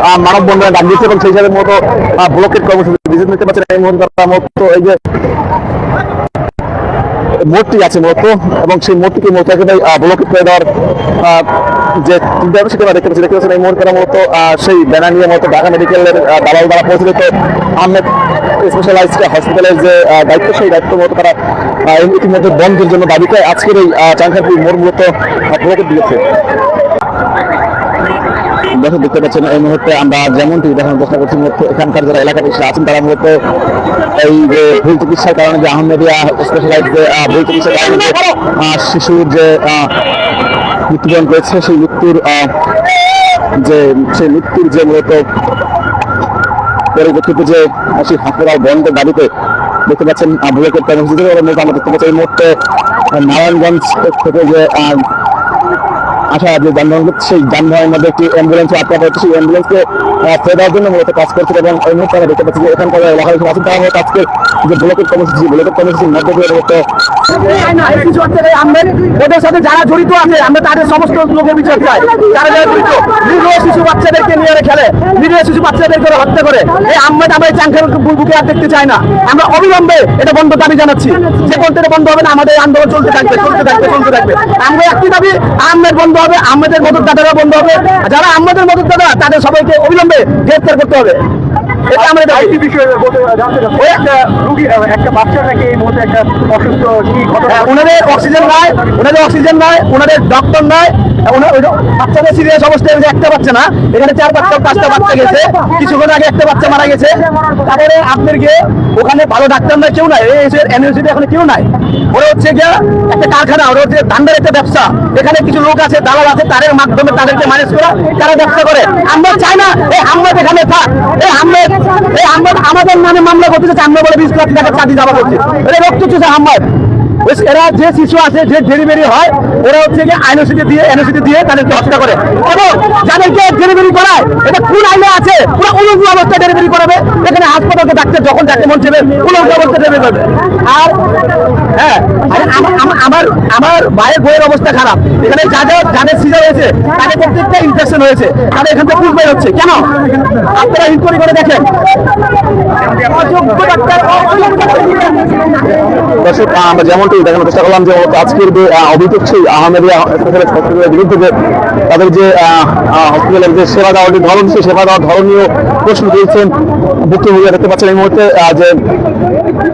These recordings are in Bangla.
আহ, মানববন্ধনে ডাক দিয়েছে এবং সেই হিসাবে মতো ব্লকের কর্মসূচি বিশেষ নিতে পারছেন এই মুহূর্তে তারা মতো এই যে মূর্তি আছে মূলত এবং সেই মূর্তিকে মূলত একেবারে ব্লকে করে দেওয়ার যে চিন্তা সেটা আমরা দেখতে পাচ্ছি দেখতে পাচ্ছেন এই মুহূর্তে মূলত সেই ব্যানার নিয়ে মতো ঢাকা মেডিকেলের দালাল দ্বারা পরিচালিত আহমেদ স্পেশালাইজড হসপিটালের যে দায়িত্ব সেই দায়িত্ব মতো তারা ইতিমধ্যে বন্ধের জন্য দাবি করে আজকের এই চাঙ্খাপুর মোড় মূলত ব্লকে দিয়েছে দর্শক দেখতে পাচ্ছেন এই মুহূর্তে আমরা যেমনটি দেখানোর চেষ্টা করছি এখানকার যারা এলাকাবাসী আছেন, তারা মূলত এই যে ভুল চিকিৎসার কারণে যে আহমেদিয়া স্পেশালাইজ যে ভুল চিকিৎসার কারণে যে শিশুর যে মৃত্যুবরণ করেছে, সেই মৃত্যুর যে, সেই মৃত্যুর যে মূলত পরিপ্রেক্ষিতে যে সেই হাসপাতাল বন্ধের দাবিতে দেখতে পাচ্ছেন কর্মসূচিতে মূলত আমরা দেখতে পাচ্ছি এই মুহূর্তে নারায়ণগঞ্জ থেকে যে আসা যে যানবাহন সেই যানবাহনের মধ্যে একটি অ্যাম্বুলেন্স আটকা পড়েছে সেই অ্যাম্বুলেন্সকে দেওয়ার জন্য মূলত কাজ করছিল এবং এই মুহূর্তে আমরা দেখতে পাচ্ছি যে এখানকার এলাকার আছেন, তারা মূলত আজকে যে ব্লকের কর্মসূচি, ব্লকের কর্মসূচির মধ্যে দিয়ে মূলত হচ্ছে আমরা ওদের সাথে যারা জড়িত আছে, আমরা তাদের সমস্ত লোকের বিচার চাই। যারা যারা জড়িত, নিরীহ শিশু বাচ্চাদেরকে নিয়ে খেলে, নিরীহ শিশু বাচ্চাদেরকে হত্যা করে। এই আহমেদ আমরা চাঙ্কের বুলবুকে আর দেখতে চাই না। আমরা অবিলম্বে এটা বন্ধ দাবি জানাচ্ছি। যে এটা বন্ধ হবে না, আমাদের আন্দোলন চলতে থাকবে চলতে থাকবে চলতে থাকবে। আমরা একটি দাবি আহমেদ বন্ধ হবে, আমাদের মদত দাদারা বন্ধ হবে। যারা আমাদের মদত দাদা তাদের সবাইকে অবিলম্বে গ্রেফতার করতে হবে। এটা আমরা দাবি ওই একটা রুগী একটা বাচ্চা নাকি এই মুহূর্তে একটা অসুস্থ কি ঘটনা হ্যাঁ, ওনাদের অক্সিজেন নাই ওনাদের অক্সিজেন নাই ওনাদের ডক্টর নাই বাচ্চাদের সিরিয়াস অবস্থায় যে একটা বাচ্চা না এখানে চার পাঁচটা পাঁচটা বাচ্চা গেছে কিছুক্ষণ আগে একটা বাচ্চা মারা গেছে। তারপরে আপনার গিয়ে ওখানে ভালো ডাক্তার নাই কেউ নাই ইউনিভার্সিটি এখন কেউ নাই। ওরা হচ্ছে গিয়ে একটা কারখানা ওরা হচ্ছে ধান্দার একটা ব্যবসা। এখানে কিছু লোক আছে দালাল আছে তাদের মাধ্যমে তাদেরকে ম্যানেজ করা তারা ব্যবসা করে। আমরা চাই না এই আহমেদ এখানে থাক এই আহমেদ আহমেদ আমাদের নামে মামলা করতেছে আমরা বলে বিশ লাখ টাকা চাকরি দাবা করছি। এটা রক্ত চুষে ওই- এরা যে শিশু আছে, যে ডেলিভারি হয়, ওরা হচ্ছে গিয়ে আইনসিটি দিয়ে, এনওসিটি দিয়ে তাদেরকে হত্যা করে। এবং যাদেরকে ডেলিভারি করায়, এটা কোন আইনে আছে? পুরো উলঙ্গ অবস্থায় ডেলিভারি করাবে। এখানে হাসপাতালকে ডাক্তার যখন ডাক্তার মন চেবে, উলঙ্গ অবস্থায় ডেলিভারি করবে। আর হ্যাঁ আমার আমার ভাইয়ের বইয়ের অবস্থা খারাপ। এখানে যাদের যাদের সিজার হয়েছে তাদের প্রত্যেকটা ইনফেকশন হয়েছে। তাদের এখান থেকে পুষ বের হচ্ছে। কেন? আপনারা ইনকোয়ারি করে দেখেন। আমরা যেমনটি দেখানোর চেষ্টা করলাম যে আজকের যে অভিযোগ সেই আহমেদিয়া হসপিটালের বিরুদ্ধে যে তাদের যে হসপিটালের যে সেবা দেওয়ার যে ধরন সেই সেবা দেওয়ার ধরন নিয়েও প্রশ্ন তুলছেন ভুক্তভোগীরা দেখতে পাচ্ছেন এই মুহূর্তে যে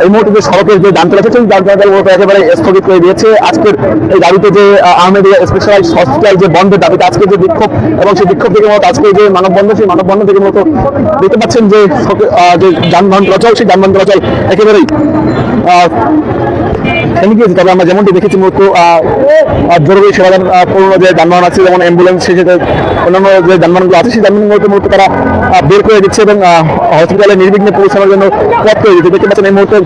এই মুহূর্তে যে সড়কের যে যান চলাচল সেই যান চলাচল একেবারে স্থগিত করে দিয়েছে। আজকের এই দাবিতে যে আহ, আহমেদিয়া স্পেশালাইজ হসপিটাল যে বন্ধের দাবিতে আজকে যে বিক্ষোভ এবং সেই বিক্ষোভ থেকে মূলত আজকে যে মানববন্ধন সেই মানববন্ধন থেকে মূলত দেখতে পাচ্ছেন যে যে যানবাহন চলাচল সেই যানবাহন চলাচল একেবারেই তবে আমরা যেমনটি দেখেছি, মূলত জরুরি সেবাদান পূর্ণ যে যানবাহন আছে, যেমন অ্যাম্বুলেন্স সাথে অন্যান্য যে যানবাহনগুলো আছে, সেই যানবাহনগুলোকে মূলত তারা বের করে দিচ্ছে এবং হসপিটালে নির্বিঘ্নে পৌঁছানোর জন্য পথ করে দিচ্ছে দেখতে পাচ্ছেন এই মুহূর্তে